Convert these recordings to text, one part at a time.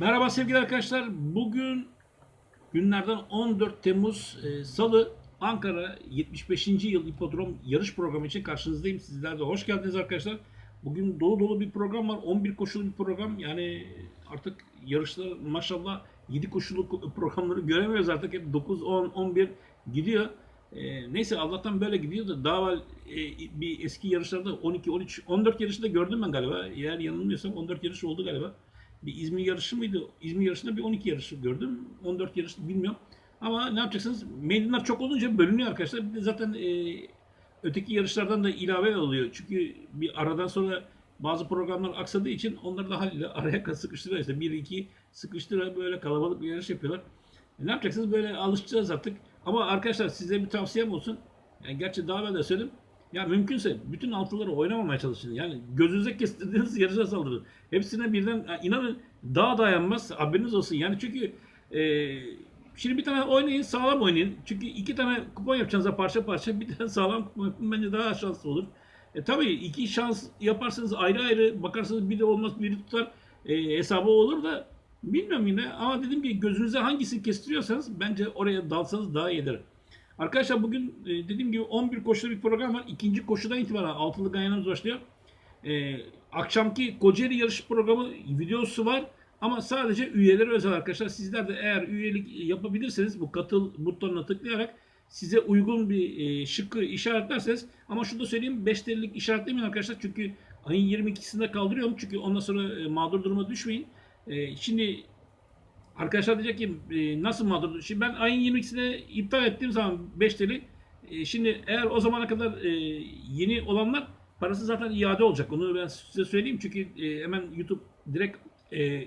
Merhaba sevgili arkadaşlar. Bugün günlerden 14 Temmuz e, Salı Ankara 75. yıl hipodrom yarış programı için karşınızdayım. Sizler de hoş geldiniz arkadaşlar. Bugün dolu dolu bir program var. 11 koşulu bir program. Yani artık yarışlar maşallah 7 koşulu programları göremiyoruz artık. Hep 9, 10, 11 gidiyor. E, neyse Allah'tan böyle gidiyor da daha evvel e, bir eski yarışlarda 12, 13, 14 yarışı da gördüm ben galiba. Eğer yanılmıyorsam 14 yarış oldu galiba bir İzmir yarışı mıydı? İzmir yarışında bir 12 yarışı gördüm. 14 yarışı bilmiyorum. Ama ne yapacaksınız? Meydanlar çok olunca bölünüyor arkadaşlar. Bir de zaten e, öteki yarışlardan da ilave oluyor. Çünkü bir aradan sonra bazı programlar aksadığı için onları da haliyle araya sıkıştırıyor. İşte 1-2 sıkıştırarak böyle kalabalık bir yarış yapıyorlar. E, ne yapacaksınız? Böyle alışacağız artık. Ama arkadaşlar size bir tavsiyem olsun. Yani gerçi daha evvel de söyledim. Ya mümkünse bütün altıları oynamamaya çalışın. Yani gözünüze kestirdiğiniz yarışa saldırın. Hepsine birden inanın daha dayanmaz. Haberiniz olsun. Yani çünkü e, şimdi bir tane oynayın sağlam oynayın. Çünkü iki tane kupon yapacaksınız parça parça. Bir tane sağlam kupon yapın bence daha şanslı olur. E, tabii iki şans yaparsanız ayrı ayrı bakarsınız biri olmaz biri tutar e, hesabı olur da bilmiyorum yine ama dediğim gibi gözünüze hangisini kestiriyorsanız bence oraya dalsanız daha iyidir. Arkadaşlar bugün e, dediğim gibi 11 koşulu bir program var. İkinci koşudan itibaren altılı ganyanımız başlıyor. E, akşamki Kocaeli yarış programı videosu var. Ama sadece üyeleri özel arkadaşlar. Sizler de eğer üyelik yapabilirseniz bu katıl butonuna tıklayarak size uygun bir e, şıkkı işaretlerseniz ama şunu da söyleyeyim 5 TL'lik işaretlemeyin arkadaşlar çünkü ayın 22'sinde kaldırıyorum çünkü ondan sonra e, mağdur duruma düşmeyin. E, şimdi Arkadaşlar diyecek ki e, nasıl mağdur? Şimdi ben ayın 22'sine iptal ettiğim zaman 5 TL. E, şimdi eğer o zamana kadar e, yeni olanlar parası zaten iade olacak. Onu ben size söyleyeyim çünkü e, hemen YouTube direkt e,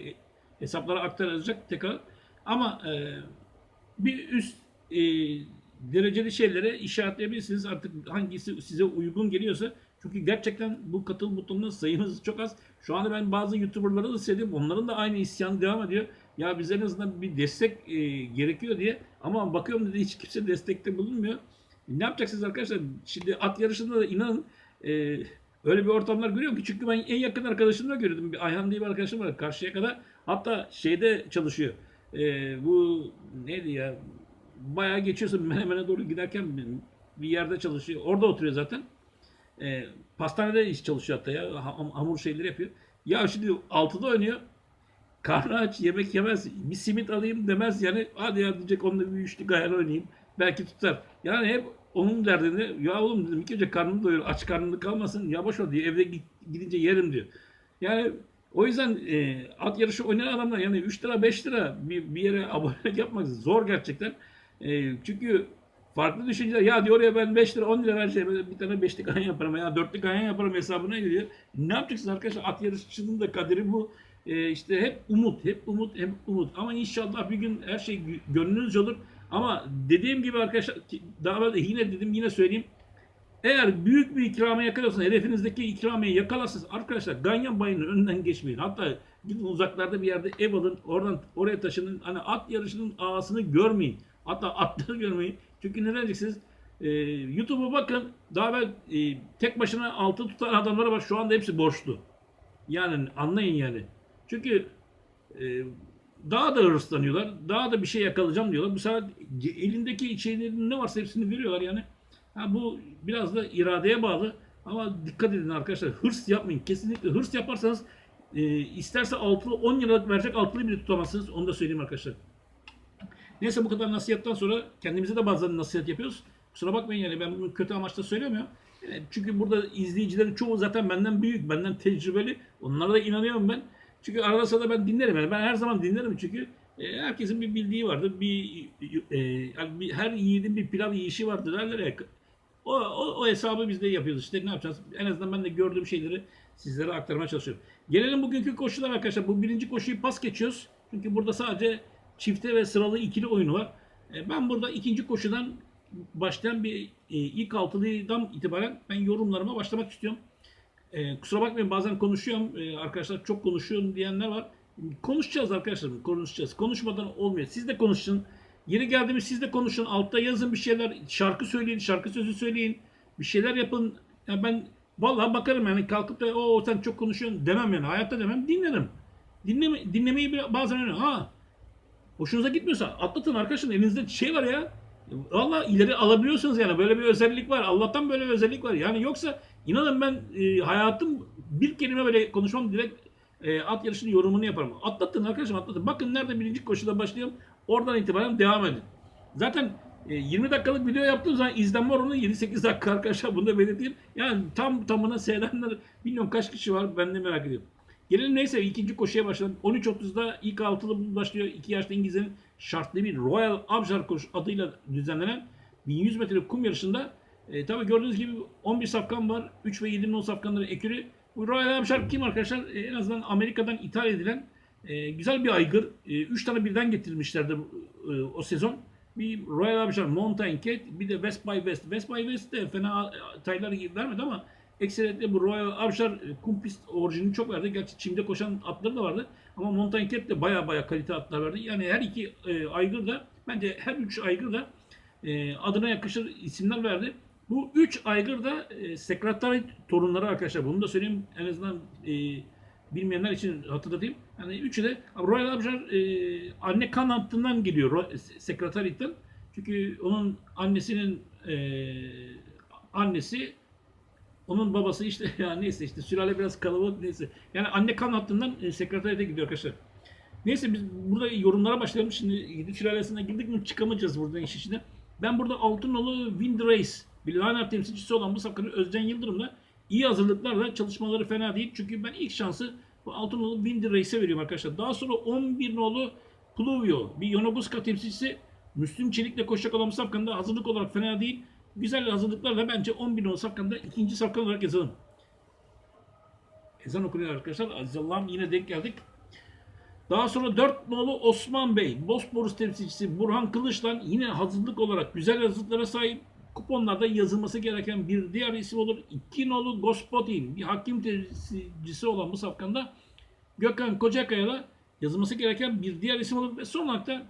hesaplara aktarılacak tekrar. Ama e, bir üst e, dereceli şeylere işaretleyebilirsiniz. Artık hangisi size uygun geliyorsa. Çünkü gerçekten bu katıl butonunun sayımız çok az. Şu anda ben bazı YouTuber'ları da seviyorum. Onların da aynı isyanı devam ediyor. Ya bize en azından bir destek e, gerekiyor diye. Ama bakıyorum dedi hiç kimse destekte bulunmuyor. Ne yapacaksınız arkadaşlar? Şimdi at yarışında da inanın e, öyle bir ortamlar görüyorum ki çünkü ben en yakın arkadaşımla gördüm. Bir Ayhan diye bir arkadaşım var karşıya kadar. Hatta şeyde çalışıyor. E, bu neydi ya? Bayağı geçiyorsun Menemen'e doğru giderken bir yerde çalışıyor. Orada oturuyor zaten. E, pastanede iş çalışıyor hatta ya. Ham- Hamur şeyleri yapıyor. Ya şimdi 6'da oynuyor. Karnı aç, yemek yemez. Bir simit alayım demez yani. Hadi ya diyecek onunla bir üçlü ayar oynayayım. Belki tutar. Yani hep onun derdinde ya oğlum dedim ilk önce karnını doyur. Aç karnını kalmasın. Ya boş ver diyor. Evde gidince yerim diyor. Yani o yüzden e, at yarışı oynayan adamlar yani 3 lira 5 lira bir, bir yere abonelik yapmak zor gerçekten. E, çünkü farklı düşünceler. Ya diyor oraya ben 5 lira 10 lira vereceğim. Bir tane 5'lik ayın yaparım ya 4'lük ayın yaparım hesabına geliyor. Ne yapacaksınız arkadaşlar? At yarışçının da kaderi bu. Ee, işte hep umut, hep umut, hep umut. Ama inşallah bir gün her şey gö- gönlünüzce olur. Ama dediğim gibi arkadaşlar daha evvel yine dedim yine söyleyeyim. Eğer büyük bir ikramiye yakalarsanız, hedefinizdeki ikramiyeyi yakalarsanız arkadaşlar Ganyan bayının önünden geçmeyin. Hatta gidin uzaklarda bir yerde ev alın, oradan oraya taşının. Hani at yarışının ağasını görmeyin. Hatta atları görmeyin. Çünkü neden diyeceksiniz? Ee, YouTube'a bakın. Daha evvel e, tek başına altı tutan adamlar var. Şu anda hepsi borçlu. Yani anlayın yani. Çünkü e, daha da hırslanıyorlar. Daha da bir şey yakalayacağım diyorlar. Bu sefer elindeki şeylerin ne varsa hepsini veriyorlar yani. Ha, bu biraz da iradeye bağlı. Ama dikkat edin arkadaşlar. Hırs yapmayın. Kesinlikle hırs yaparsanız e, isterse altılı 10 liralık verecek altılı bile tutamazsınız. Onu da söyleyeyim arkadaşlar. Neyse bu kadar nasihattan sonra kendimize de bazen nasihat yapıyoruz. Kusura bakmayın yani ben bunu kötü amaçla söylemiyorum. Yani çünkü burada izleyicilerin çoğu zaten benden büyük, benden tecrübeli. Onlara da inanıyorum ben. Çünkü arada sırada ben dinlerim. Yani ben her zaman dinlerim çünkü e, herkesin bir bildiği vardır. Bir, e, her yiğidin bir pilav yiyişi vardır derler ya. O, o, o hesabı biz de yapıyoruz. İşte ne yapacağız? En azından ben de gördüğüm şeyleri sizlere aktarmaya çalışıyorum. Gelelim bugünkü koşular arkadaşlar. Bu birinci koşuyu pas geçiyoruz. Çünkü burada sadece çifte ve sıralı ikili oyunu var. E, Ben burada ikinci koşudan başlayan bir e, ilk altılıdan itibaren ben yorumlarıma başlamak istiyorum. E, kusura bakmayın bazen konuşuyorum. Arkadaşlar çok konuşuyorum diyenler var. Konuşacağız arkadaşlar. Konuşacağız. Konuşmadan olmuyor. Siz de konuşun. Yeri geldi mi siz de konuşun. Altta yazın bir şeyler. Şarkı söyleyin. Şarkı sözü söyleyin. Bir şeyler yapın. Ya ben vallahi bakarım yani kalkıp da o sen çok konuşuyorsun demem yani. Hayatta demem. Dinlerim. dinleme, dinlemeyi bazen öyle. Ha hoşunuza gitmiyorsa atlatın arkadaşlar elinizde şey var ya. Valla ileri alabiliyorsunuz yani böyle bir özellik var. Allah'tan böyle bir özellik var. Yani yoksa inanın ben e, hayatım bir kelime böyle konuşmam direkt e, at yarışının yorumunu yaparım. Atlatın arkadaşım atlatın. Bakın nerede birinci koşuda başlayalım. Oradan itibaren devam edin. Zaten e, 20 dakikalık video yaptığım zaman izlenme oranı 7-8 dakika arkadaşlar bunu da belirteyim. Yani tam tamına seyredenler bilmiyorum kaç kişi var ben de merak ediyorum. Gelelim neyse ikinci koşuya başladım. 13.30'da ilk altılı başlıyor. 2 yaşlı İngilizlerin şartlı bir Royal Abjar koşu adıyla düzenlenen 1100 metre kum yarışında e, tabi gördüğünüz gibi 11 safkan var. 3 ve 7'nin o safkanları ekürü. Bu Royal Abjar kim arkadaşlar? E, en azından Amerika'dan ithal edilen e, güzel bir aygır. 3 tane birden getirmişlerdi e, o sezon. Bir Royal Abjar Mountain Cat bir de West by West. West by West de fena e, taylar vermedi ama ekseriyetle bu Royal Abjar e, kum pist orijinini çok verdi. Gerçi çimde koşan atları da vardı. Ama Mountain Cat de baya baya kalite atlar verdi. Yani her iki e, aygır da bence her üç aygır da e, adına yakışır isimler verdi. Bu üç aygır da e, sekretari torunları arkadaşlar. Bunu da söyleyeyim en azından e, bilmeyenler için hatırlatayım. Yani üçü de Royal Abjar e, anne kan hattından geliyor sekreterlikten. Çünkü onun annesinin e, annesi onun babası işte ya neyse işte sülale biraz kalabalık neyse. Yani anne kan hattından e, sekreteriyete gidiyor arkadaşlar. Neyse biz burada yorumlara başlayalım. Şimdi yedi sülalesine girdik mi çıkamayacağız buradan iş içine. Ben burada Altınolu Wind Race bir Liner temsilcisi olan bu safkanın Özcan Yıldırım'la iyi hazırlıklarla çalışmaları fena değil. Çünkü ben ilk şansı bu Altınolu Wind Race'e veriyorum arkadaşlar. Daha sonra 11 nolu Pluvio bir Yonaguska temsilcisi Müslüm Çelik'le koşacak olan bu safkanın da hazırlık olarak fena değil. Güzel hazırlıklarla bence 11 nolu safkanda ikinci safkan olarak yazalım. Ezan okunuyor arkadaşlar. Aziz Allah'ım yine denk geldik. Daha sonra 4 nolu Osman Bey, Bosporus temsilcisi Burhan Kılıç'tan yine hazırlık olarak güzel hazırlıklara sahip kuponlarda yazılması gereken bir diğer isim olur. 2 nolu Gospodin, bir hakim temsilcisi olan bu safkanda Gökhan Kocakaya'la yazılması gereken bir diğer isim olur. Ve son olarak da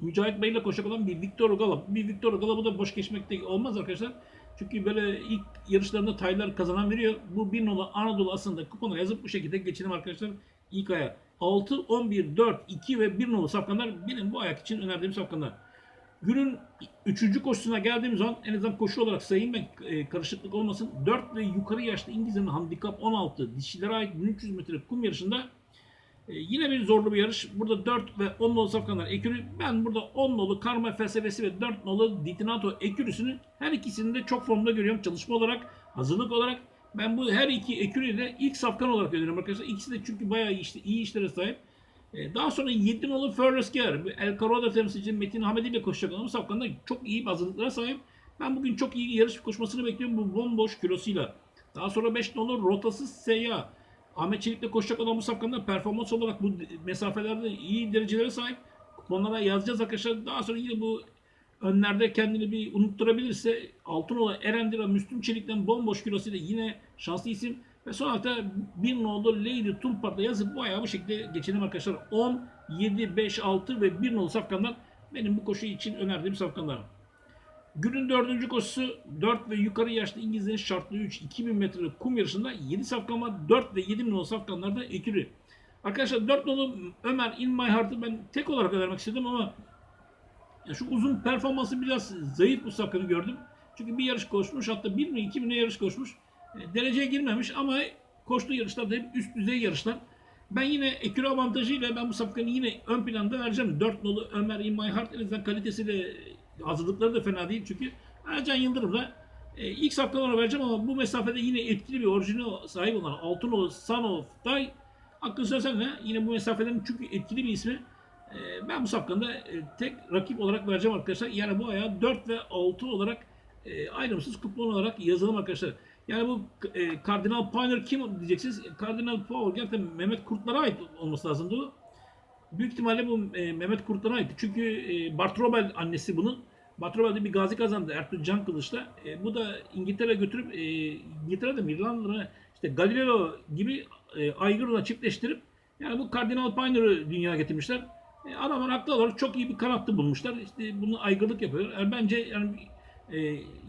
Mücahit Bey ile koşacak olan bir Victor Galap. Bir Victor Galap'ı da boş geçmekte olmaz arkadaşlar. Çünkü böyle ilk yarışlarında taylar kazanan veriyor. Bu bir nolu Anadolu aslında kupona yazıp bu şekilde geçelim arkadaşlar ilk aya. 6, 11, 4, 2 ve 1 nolu safkanlar benim bu ayak için önerdiğim safkanlar. Günün 3. koşusuna geldiğimiz zaman en azından koşu olarak sayayım ve e, karışıklık olmasın. 4 ve yukarı yaşlı İngilizlerin handikap 16 dişilere ait 1300 metre kum yarışında e, yine bir zorlu bir yarış. Burada 4 ve 10 nolu safkanlar ekürü. Ben burada 10 nolu karma felsefesi ve 4 nolu ditinato ekürüsünü her ikisini de çok formda görüyorum. Çalışma olarak, hazırlık olarak. Ben bu her iki ekürüyü de ilk safkan olarak görüyorum arkadaşlar. İkisi de çünkü bayağı işte, iyi işlere sahip. E, Daha sonra 7 nolu Ferris Gear, El Caroda temsilcisi Metin Hamedi ile koşacak olan bu safkanda çok iyi hazırlıklara sahip. Ben bugün çok iyi yarış koşmasını bekliyorum bu bomboş kilosuyla. Daha sonra 5 nolu Rotasız Seyyah. Ahmet Çelik'le koşacak olan bu safkanda performans olarak bu mesafelerde iyi derecelere sahip. Kuponlara yazacağız arkadaşlar. Daha sonra yine bu önlerde kendini bir unutturabilirse Altınoğlu Erendir ve Müslüm Çelik'ten bomboş kilosuyla yine şanslı isim. Ve son hafta bir nolu Lady Tulpar'da yazıp bu ayağı bu şekilde geçelim arkadaşlar. 10, 7, 5, 6 ve 1 nolu safkanlar benim bu koşu için önerdiğim safkanlar. Günün dördüncü koşusu 4 ve yukarı yaşlı İngilizlerin şartlı 3 2000 metrelik kum yarışında 7 safkan var. 4 ve 7 nolu safkanlarda ekili. Arkadaşlar 4 nolu Ömer In My Heart'ı ben tek olarak önermek istedim ama ya şu uzun performansı biraz zayıf bu safkanı gördüm. Çünkü bir yarış koşmuş hatta bir mi iki mi ne yarış koşmuş. E, dereceye girmemiş ama koştuğu yarışlar da hep üst düzey yarışlar. Ben yine ekürü avantajıyla ben bu safkanı yine ön planda vereceğim. 4 nolu Ömer In My Heart en azından kalitesiyle hazırlıkları da fena değil çünkü Ercan Yıldırım'la e, ilk safkalara vereceğim ama bu mesafede yine etkili bir orijinal sahip olan Altınoğlu Sanov Day Hakkı Sözen'le yine bu mesafelerin çünkü etkili bir ismi. E, ben bu safkanda e, tek rakip olarak vereceğim arkadaşlar. Yani bu ayağı 4 ve 6 olarak e, ayrımsız kupon olarak yazalım arkadaşlar. Yani bu e, Cardinal Pioneer kim diyeceksiniz? Cardinal Power gerçekten Mehmet Kurtlar'a ait olması lazımdı. Büyük ihtimalle bu e, Mehmet Kurtlar'a ait. Çünkü e, Bartrobel annesi bunun. Bartrobel'de bir gazi kazandı Ertuğrul Can Kılıç'la. E, bu da İngiltere'ye götürüp e, İngiltere'de mi İrlanda'da işte Galileo gibi e, aygırla çiftleştirip yani bu Cardinal Pioneer'ı dünyaya getirmişler. E, adamlar haklı olarak çok iyi bir kanattı bulmuşlar. İşte bunu aygırlık yapıyor. Yani bence yani e,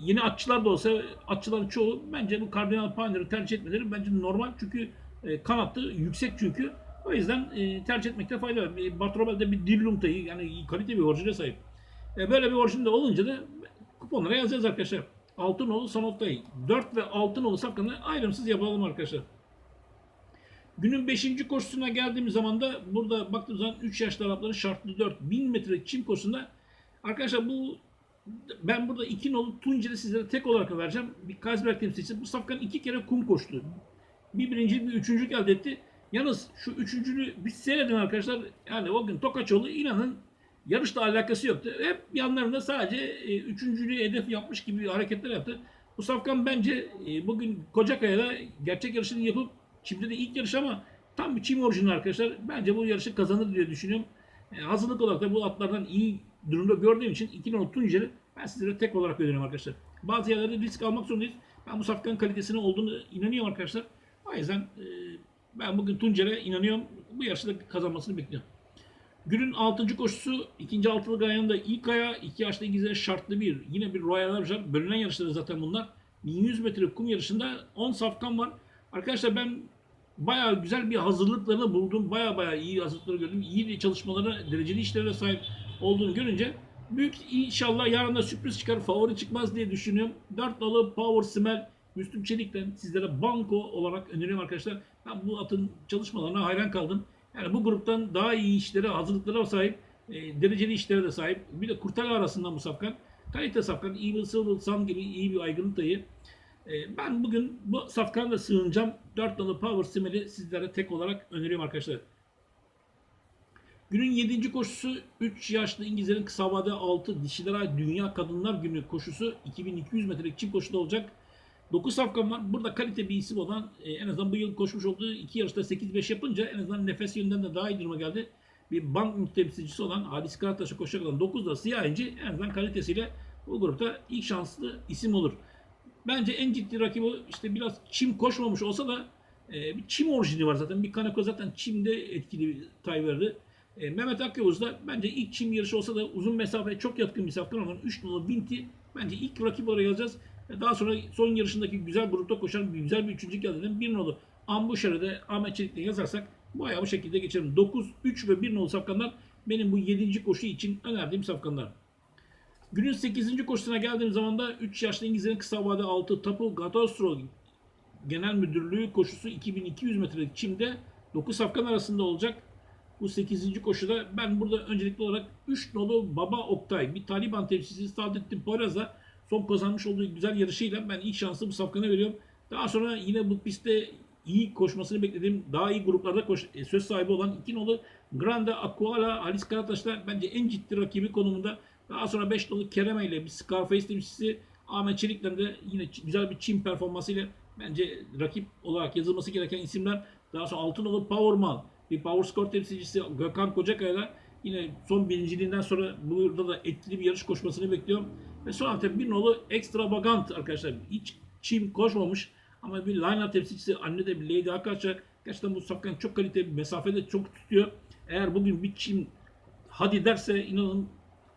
yeni atçılar da olsa atçıların çoğu bence bu Cardinal Pioneer'ı tercih etmeleri bence normal çünkü e, kanattı yüksek çünkü O yüzden e, tercih etmekte fayda var. E, Bartolomew'de bir Dillum tayı yani kalite bir orijine sahip. E, böyle bir orijinde olunca da kuponlara yazacağız arkadaşlar. Altınoğlu Sanot Dayı. 4 ve Altınoğlu safkanı ayrımsız yapalım arkadaşlar. Günün 5. koşusuna geldiğimiz zaman da burada baktığımız zaman 3 yaşlı Arapların şartlı 4 1000 metre çim koşusunda arkadaşlar bu ben burada iki nolu Tunceli sizlere tek olarak vereceğim. Bir Kazberg temsilcisi. Bu safkan iki kere kum koştu. Bir birinci bir üçüncülük elde etti. Yalnız şu üçüncülüğü bir seyredin arkadaşlar. Yani o gün Tokaçoğlu inanın yarışla alakası yoktu. Hep yanlarında sadece e, üçüncülüğü hedef yapmış gibi hareketler yaptı. Bu safkan bence e, bugün Kocakaya'da gerçek yarışını yapıp Çim'de de ilk yarış ama tam bir Çim orijinal arkadaşlar. Bence bu yarışı kazanır diye düşünüyorum. E, hazırlık olarak da bu atlardan iyi durumda gördüğüm için 2 nolu Tunceli ben sizlere tek olarak öneriyorum arkadaşlar. Bazı yerlerde risk almak zorundayız. Ben bu safkanın kalitesine olduğunu inanıyorum arkadaşlar. O yüzden e, ben bugün Tuncer'e inanıyorum. Bu yarışı da kazanmasını bekliyorum. Günün 6. koşusu ikinci altılı ayağında ilk aya 2 yaşlı İngilizler şartlı bir. Yine bir Royal Archer. Bölünen yarışları zaten bunlar. 1100 metre kum yarışında 10 safkan var. Arkadaşlar ben bayağı güzel bir hazırlıklarını buldum. Bayağı bayağı iyi hazırlıkları gördüm. İyi çalışmalara, dereceli işlere sahip olduğunu görünce büyük inşallah yarın da sürpriz çıkar, favori çıkmaz diye düşünüyorum. 4 dolu Power Smell Müslüm Çelik'ten sizlere banko olarak öneriyorum arkadaşlar. Ben bu atın çalışmalarına hayran kaldım. Yani bu gruptan daha iyi işlere, hazırlıklara sahip, e, dereceli işlere de sahip. Bir de kurtarı arasından bu safkan. Kalite safkan, Evil Silver Sun gibi iyi bir aygınlık dayı. E, ben bugün bu safkanla sığınacağım. 4 dolu Power Smell'i sizlere tek olarak öneriyorum arkadaşlar. Günün 7. koşusu 3 yaşlı İngilizlerin kısa vade 6 dişiler ait Dünya Kadınlar Günü koşusu 2200 metrelik çim koşuda olacak. 9 safkan var. Burada kalite bir isim olan e, en azından bu yıl koşmuş olduğu iki yarışta 8-5 yapınca en azından nefes yönünden de daha iyi duruma geldi. Bir bank temsilcisi olan Halis Karataş'a koşacak olan 9 da siyah inci en azından kalitesiyle bu grupta ilk şanslı isim olur. Bence en ciddi rakibi işte biraz çim koşmamış olsa da e, bir çim orijini var zaten. Bir Kaneko zaten çimde etkili bir tay verdi. E, Mehmet Akyavuz da bence ilk çim yarışı olsa da uzun mesafeye çok yatkın bir safkan olan 3 numaralı Binti bence ilk rakip olarak yazacağız. E, Daha sonra son yarışındaki güzel grupta koşan güzel bir üçüncü geldiğinden bir nolu Ambuşer'e de Ahmet Çelik'le yazarsak bu ayağı bu şekilde geçelim. 9, 3 ve 1 nolu safkanlar benim bu 7. koşu için önerdiğim safkanlar. Günün 8. koşusuna geldiğim zaman da 3 yaşlı İngilizlerin kısa vade 6 Tapu Gatostro Genel Müdürlüğü koşusu 2200 metrelik çimde 9 safkan arasında olacak. Bu 8. koşuda ben burada öncelikli olarak 3 nolu Baba Oktay bir Taliban temsilcisi Sadettin Poyraz'la son kazanmış olduğu güzel yarışıyla ben ilk şansı bu safkana veriyorum. Daha sonra yine bu pistte iyi koşmasını beklediğim daha iyi gruplarda koş, e, söz sahibi olan 2 nolu Grande Aquala Halis Karataş'ta bence en ciddi rakibi konumunda. Daha sonra 5 nolu Kereme ile bir Scarface temsilcisi Ahmet Çelik'le de yine güzel bir çim performansıyla bence rakip olarak yazılması gereken isimler. Daha sonra 6 nolu Powerman bir Power Score temsilcisi Gökhan Kocakaya'da yine son birinciliğinden sonra burada da etkili bir yarış koşmasını bekliyorum. Ve son hafta bir nolu Extravagant arkadaşlar. Hiç çim koşmamış ama bir line temsilcisi anne de bir Lady Akaç'a gerçekten bu safkan çok kaliteli mesafede çok tutuyor. Eğer bugün bir çim hadi derse inanın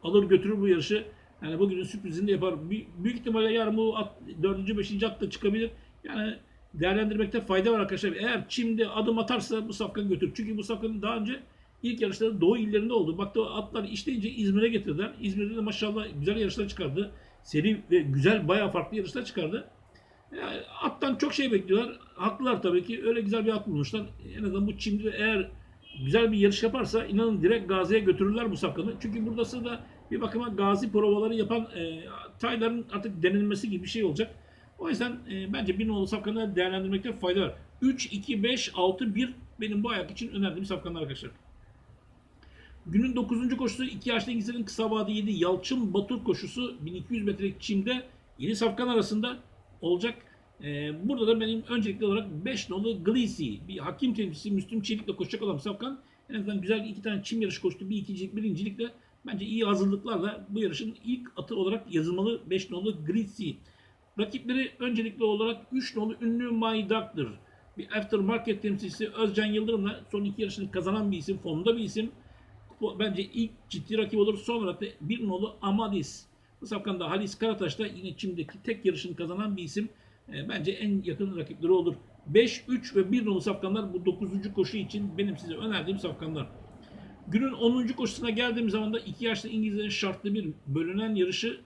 alır götürür bu yarışı. Yani bugünün sürprizini de yapar. Büyük, ihtimalle yarın bu at, 4. 5. at da çıkabilir. Yani değerlendirmekte fayda var arkadaşlar. Eğer Çim'de adım atarsa bu safkanı götürür. Çünkü bu safkanın daha önce ilk yarışları Doğu illerinde oldu. Baktı atlar işleyince İzmir'e getirdiler. İzmir'de de maşallah güzel yarışlar çıkardı. Seri ve güzel bayağı farklı yarışlar çıkardı. Yani attan çok şey bekliyorlar. Haklılar tabii ki. Öyle güzel bir at bulmuşlar. En azından bu Çim'de eğer güzel bir yarış yaparsa inanın direkt Gazi'ye götürürler bu safkanı. Çünkü buradası da bir bakıma Gazi provaları yapan e, tayların artık denilmesi gibi bir şey olacak. O yüzden e, bence bir nolu safkanı değerlendirmekte fayda var. 3, 2, 5, 6, 1 benim bu ayak için önerdiğim safkanlar arkadaşlar. Günün 9. koşusu 2 yaşlı İngilizlerin kısa vade 7 Yalçın Batur koşusu 1200 metrelik çimde yeni safkan arasında olacak. Ee, burada da benim öncelikli olarak 5 nolu Gleesy bir hakim temsilcisi Müslüm Çelik'le koşacak olan safkan. En azından güzel iki tane çim yarışı koştu. Bir ikincilik birincilikle bence iyi hazırlıklarla bu yarışın ilk atı olarak yazılmalı 5 nolu Gleesy. Rakipleri öncelikli olarak 3 nolu ünlü My Doctor. Bir aftermarket temsilcisi Özcan Yıldırım'la son iki yarışını kazanan bir isim, formda bir isim. Bu bence ilk ciddi rakip olur. Son olarak da bir nolu Amadis. Bu safkan da Halis Karataş da yine Çim'deki tek yarışını kazanan bir isim. E, bence en yakın rakipleri olur. 5, 3 ve 1 nolu safkanlar bu 9. koşu için benim size önerdiğim safkanlar. Günün 10. koşusuna geldiğim zaman da iki yaşlı İngilizlerin şartlı bir bölünen yarışı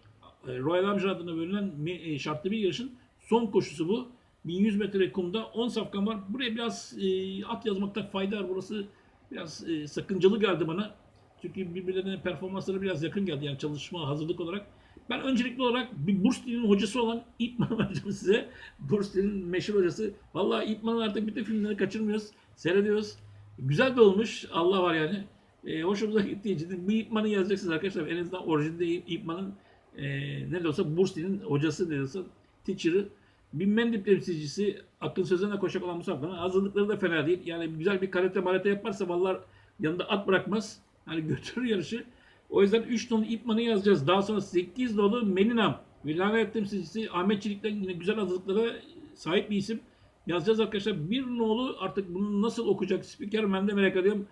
e, Royal Amber adına bölünen e, şartlı bir yarışın son koşusu bu. 1100 metre kumda 10 safkan var. Buraya biraz e, at yazmakta fayda var. Burası biraz e, sakıncalı geldi bana. Çünkü birbirlerine performansları biraz yakın geldi yani çalışma hazırlık olarak. Ben öncelikli olarak bir burs dilinin hocası olan İtman'ı vereceğim size. Burs dilinin meşhur hocası. Vallahi İtman'ın artık bütün filmlerini kaçırmıyoruz. Seyrediyoruz. Güzel de olmuş. Allah var yani. E, hoşumuza gitti. Ciddi. Bu İtman'ı yazacaksınız arkadaşlar. En azından orijinde İtman'ın e, ne de olsa burs dilinin hocası ne de olsa teacher'ı. Bir mendip temsilcisi Akın Sözen'e koşacak olan Musab'dan hazırlıkları da fena değil. Yani güzel bir karate marate yaparsa vallahi yanında at bırakmaz. Yani götürür yarışı. O yüzden 3 nolu İpman'ı yazacağız. Daha sonra 8 nolu Melinam. Vilayet temsilcisi Ahmet Çelik'ten yine güzel hazırlıklara sahip bir isim. Yazacağız arkadaşlar. Bir nolu artık bunu nasıl okuyacak spiker ben de merak ediyorum.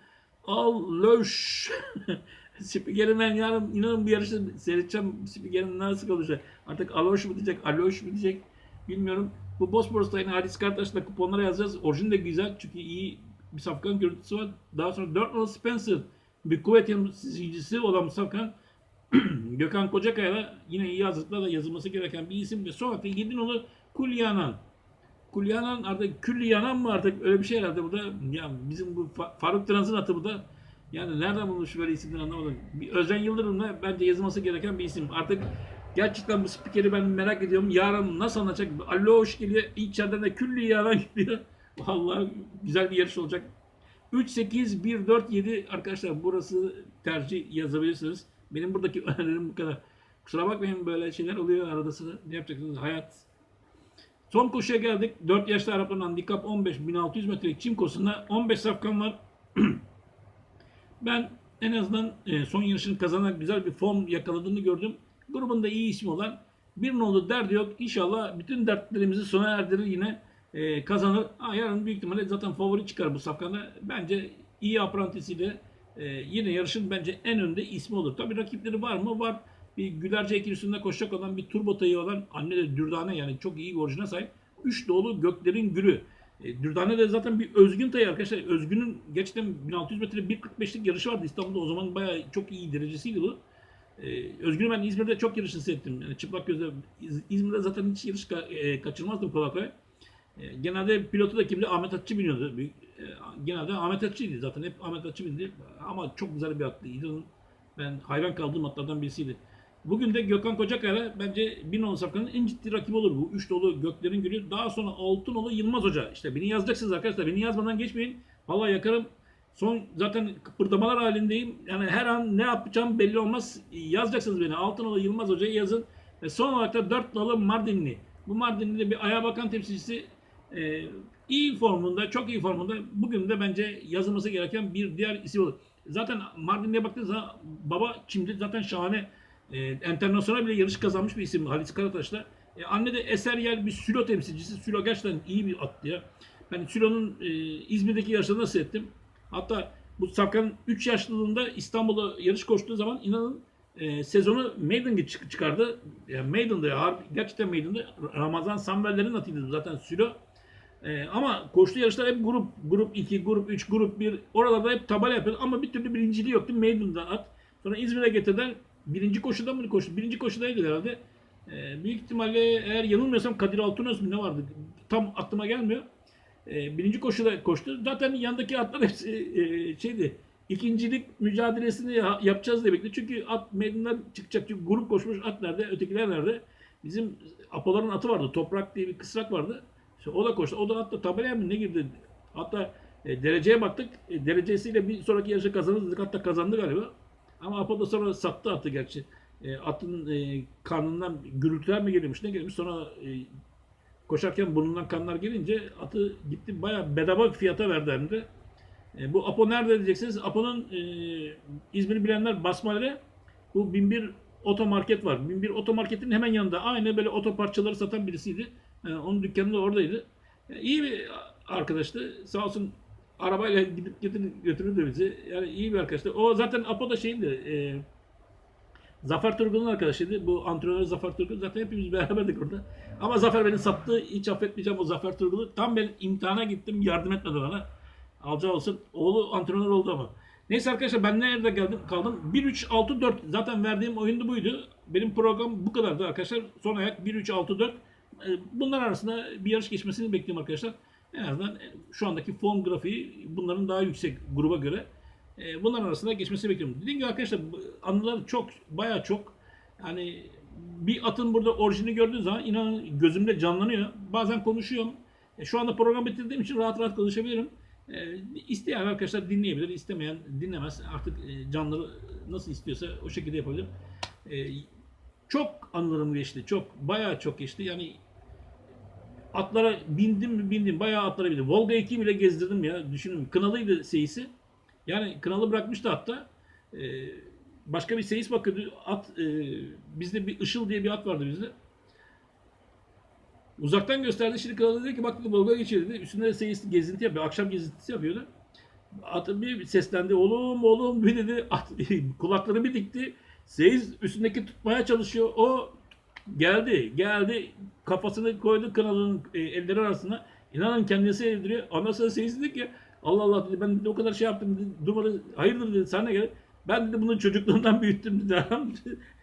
Alöş. Spikerin ben yarın inanın bir yarışı seyredeceğim. Spikerin nasıl kalacak? Artık Aloş mu diyecek, Aloş mu diyecek bilmiyorum. Bu Bosporus'ta yine Halis Kartaş'la kuponlara yazacağız. Orijin de güzel çünkü iyi bir safkan görüntüsü var. Daha sonra 4 numaralı Spencer bir kuvvet temsilcisi olan bu safkan Gökhan Kocakaya'la yine iyi hazırlıklarla yazılması gereken bir isim ve sonra da 7 nolu Kulyanan. Kulyanan artık Külyanan mı artık öyle bir şey herhalde bu da ya bizim bu Fa- Faruk Trans'ın atı bu da yani nereden bulmuş böyle isimleri anlamadım. Bir Özden Yıldırım'la bence yazılması gereken bir isim. Artık gerçekten bu spikeri ben merak ediyorum. Yarın nasıl anlatacak? Alo hoş geliyor. İçeriden de külli yaran geliyor. Vallahi güzel bir yarış olacak. 3, 8, 1, 4, 7 arkadaşlar burası tercih yazabilirsiniz. Benim buradaki önerilerim bu kadar. Kusura bakmayın böyle şeyler oluyor arada sırada. Ne yapacaksınız? Hayat. Son koşuya geldik. 4 yaşlı Arapların handikap 15 1600 metrelik çim koşusunda 15 safkan var. ben en azından e, son yarışını kazanan güzel bir form yakaladığını gördüm. Grubunda iyi ismi olan bir nolu derdi yok. İnşallah bütün dertlerimizi sona erdirir yine e, kazanır. Ha, yarın büyük ihtimalle zaten favori çıkar bu safkanda. Bence iyi aprantisiyle e, yine yarışın bence en önde ismi olur. Tabii rakipleri var mı? Var. Bir Gülerce ekil üstünde koşacak olan bir turbo tayı olan anne de Dürdane yani çok iyi orijine sahip. Üç dolu Göklerin Gülü. E, Dürdane de zaten bir özgün tayı arkadaşlar. Özgün'ün gerçekten 1600 metre 1.45'lik yarışı vardı İstanbul'da. O zaman bayağı çok iyi derecesiydi bu. Ee, Özgür'ü ben İzmir'de çok yarışını seyrettim. Yani çıplak gözle İz- İzmir'de zaten hiç yarış ka- e, kaçırmazdım kolay kolay. E, genelde pilotu da kimdi? Ahmet Atçı biniyordu. E, genelde Ahmet Atçı'ydı zaten. Hep Ahmet Atçı bindi. Ama çok güzel bir attı. İnanın ben hayran kaldığım atlardan birisiydi. Bugün de Gökhan Kocakaya bence bir nolu safkanın en ciddi rakibi olur bu. Üç dolu Göklerin Gülü. Daha sonra altı nolu Yılmaz Hoca. İşte beni yazacaksınız arkadaşlar. Beni yazmadan geçmeyin. Vallahi yakarım. Son zaten kıpırdamalar halindeyim. Yani her an ne yapacağım belli olmaz. Yazacaksınız beni. Altınoğlu Yılmaz Hoca'yı yazın. Ve son olarak da dört nolu Mardinli. Bu Mardinli de bir ayağa bakan temsilcisi e, iyi formunda, çok iyi formunda. Bugün de bence yazılması gereken bir diğer isim olur. Zaten Mardinli'ye baktığınız zaman baba kimdi? Zaten şahane e, internasyonel bile yarış kazanmış bir isim Halis Karataş'la. E, anne de Eseryel bir Sülo temsilcisi. Sülo gerçekten iyi bir attı ya. Ben Sülo'nun e, İzmir'deki yarışlarını nasıl ettim? Hatta bu Safkan 3 yaşlılığında İstanbul'a yarış koştuğu zaman inanın e, sezonu Maiden'ı çık- çıkardı. Yani Maiden'da harbi- gerçekten Maiden'da Ramazan Samveller'in atıydı zaten Sülo. E, ama koştuğu yarışlar hep grup, grup 2, grup 3, grup 1 oralarda hep tabela yapıyordu ama bir türlü birinciliği yoktu Maiden'da at. Sonra İzmir'e getirdiler. Birinci koşuda mı koştu? Birinci koşudaydı herhalde. E, büyük ihtimalle eğer yanılmıyorsam Kadir Altunöz mü ne vardı? Tam aklıma gelmiyor. E, birinci koşuda koştu. Zaten yandaki atlar hepsi e, şeydi. İkincilik mücadelesini ya- yapacağız diye bekliyor. Çünkü at meydandan çıkacak. Çünkü grup koşmuş at nerede? Ötekiler nerede? Bizim Apoların atı vardı. Toprak diye bir kısrak vardı. İşte o da koştu. O da hatta tabelaya mı ne girdi? Hatta e, dereceye baktık. E, derecesiyle bir sonraki yarışı kazanırız dedik. Hatta kazandı galiba. Ama Apo da sonra sattı atı gerçi. E, atın e, karnından gürültüler mi geliyormuş ne geliyormuş. Sonra e, koşarken burnundan kanlar gelince atı gitti bayağı bedava fiyata verdi hem de. E, bu Apo nerede diyeceksiniz? Apo'nun e, İzmir'i bilenler Basmale'de bu 1001 otomarket var. 1001 otomarketin hemen yanında aynı böyle oto parçaları satan birisiydi. E, onun dükkanı da oradaydı. E, iyi bir arkadaştı. Sağ olsun arabayla gidip getir, götürürdü bizi. Yani iyi bir arkadaştı. O zaten Apo da şeydi. E, Zafer Turgul'un arkadaşıydı. Bu antrenör Zafer Turgul. Zaten hepimiz beraberdik orada. Ama Zafer beni sattı. Hiç affetmeyeceğim o Zafer Turgul'u. Tam ben imtihana gittim. Yardım etmedi bana. Alacağı olsun. Oğlu antrenör oldu ama. Neyse arkadaşlar ben nerede geldim kaldım? 1-3-6-4 zaten verdiğim oyunda buydu. Benim program bu kadardı arkadaşlar. Son ayak 1-3-6-4. Ee, Bunlar arasında bir yarış geçmesini bekliyorum arkadaşlar. En azından şu andaki form grafiği bunların daha yüksek gruba göre. E, Bunların arasında geçmesini bekliyorum. Dediğim gibi arkadaşlar anılar çok, bayağı çok. Yani bir atın burada orijini gördüğün zaman inanın gözümde canlanıyor. Bazen konuşuyorum. E, Şu anda program bitirdiğim için rahat rahat konuşabilirim. E, isteyen arkadaşlar dinleyebilir, istemeyen dinlemez. Artık e, canları nasıl istiyorsa o şekilde yapabilir. E, çok anılarım geçti, çok, bayağı çok geçti. Yani atlara bindim mi bindim, bayağı atlara bindim. Volga 2 bile gezdirdim ya, düşünün. Kınalıydı seyisi. Yani kınalı bırakmıştı hatta. E, başka bir seyis bakıyordu. At, e, bizde bir Işıl diye bir at vardı bizde. Uzaktan gösterdi. Şimdi kralı dedi ki bak dedi Volga geçiyor dedi. Üstünde de seyis gezinti yapıyor. Akşam gezintisi yapıyordu. Atı bir seslendi. Oğlum oğlum bir dedi. At, kulakları bir dikti. Seyis üstündeki tutmaya çalışıyor. O geldi. Geldi. Kafasını koydu kanalının e, elleri arasına. İnanın kendisi eldiriyor. Ondan sonra seyis dedi ki Allah Allah dedi ben o kadar şey yaptım dedi. Durmadı. Hayırdır dedi. Ne gel? Ben dedi bunu çocukluğundan büyüttüm dedi.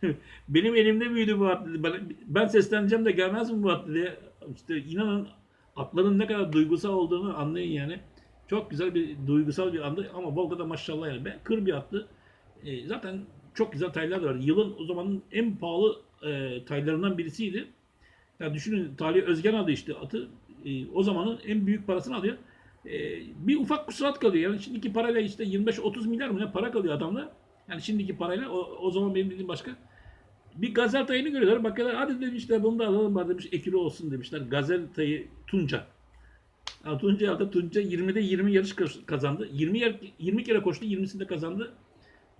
Benim elimde büyüdü bu at dedi. Ben, ben sesleneceğim de gelmez mi bu at dedi. İşte inanın atların ne kadar duygusal olduğunu anlayın yani. Çok güzel bir duygusal bir andı ama Volga'da maşallah yani. Ben kır bir attı. E, zaten çok güzel taylar da var. Yılın o zamanın en pahalı e, taylarından birisiydi. Ya düşünün Talih Özgen aldı işte atı. E, o zamanın en büyük parasını alıyor. E, bir ufak kusurat kalıyor. Yani şimdiki parayla işte 25-30 milyar mı ne para kalıyor adamda. Yani şimdiki parayla o, o zaman benim dediğim başka. Bir gazel tayını görüyorlar. Bakıyorlar hadi demişler bunu da alalım bari demiş ekili olsun demişler. Gazel tayı Tunca. Yani Tunca aldı. Tunca 20'de 20 yarış kazandı. 20 yer, 20 kere koştu. 20'sinde kazandı.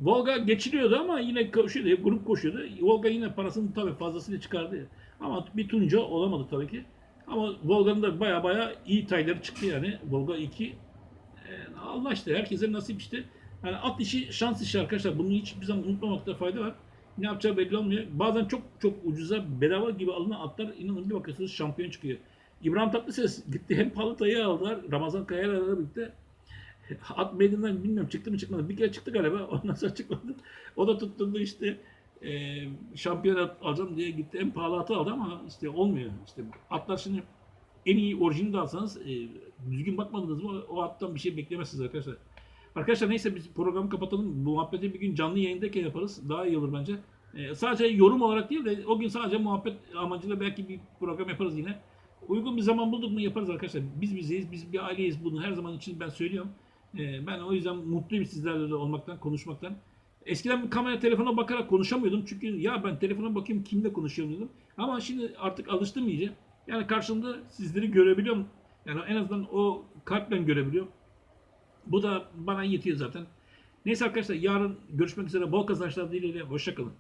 Volga geçiliyordu ama yine koşuyordu. Grup koşuyordu. Volga yine parasının tabii fazlasıyla çıkardı. Ama bir Tunca olamadı tabii ki. Ama Volga'nın da baya baya iyi tayları çıktı yani. Volga 2. Ee, Allah işte herkese nasip işte. Yani at işi şans işi arkadaşlar. Bunu hiçbir zaman unutmamakta fayda var. Ne yapacağı belli olmuyor. Bazen çok çok ucuza bedava gibi alınan atlar inanın bir bakıyorsunuz şampiyon çıkıyor. İbrahim Tatlıses gitti hem pahalı tayı aldılar. Ramazan Kaya'yla birlikte. At meydanından bilmiyorum çıktı mı çıkmadı. Bir kere çıktı galiba. Ondan sonra çıkmadı. O da tutturdu işte e, şampiyon alacağım diye gitti. En pahalı atı aldı ama işte olmuyor. İşte atlar şimdi en iyi orijini de alsanız e, düzgün bakmadınız mı o attan bir şey beklemezsiniz arkadaşlar. Arkadaşlar neyse biz programı kapatalım. Bu muhabbeti bir gün canlı yayındayken yaparız. Daha iyi olur bence. E, sadece yorum olarak değil de o gün sadece muhabbet amacıyla belki bir program yaparız yine. Uygun bir zaman bulduk mu yaparız arkadaşlar. Biz bizeyiz, biz bir aileyiz. Bunu her zaman için ben söylüyorum. E, ben o yüzden mutluyum sizlerle olmaktan, konuşmaktan. Eskiden bir kamera telefona bakarak konuşamıyordum. Çünkü ya ben telefona bakayım kimle konuşuyorum dedim. Ama şimdi artık alıştım iyice. Yani karşımda sizleri görebiliyorum. Yani en azından o kalple görebiliyorum. Bu da bana yetiyor zaten. Neyse arkadaşlar yarın görüşmek üzere. Bol kazançlar dileğiyle. Hoşçakalın.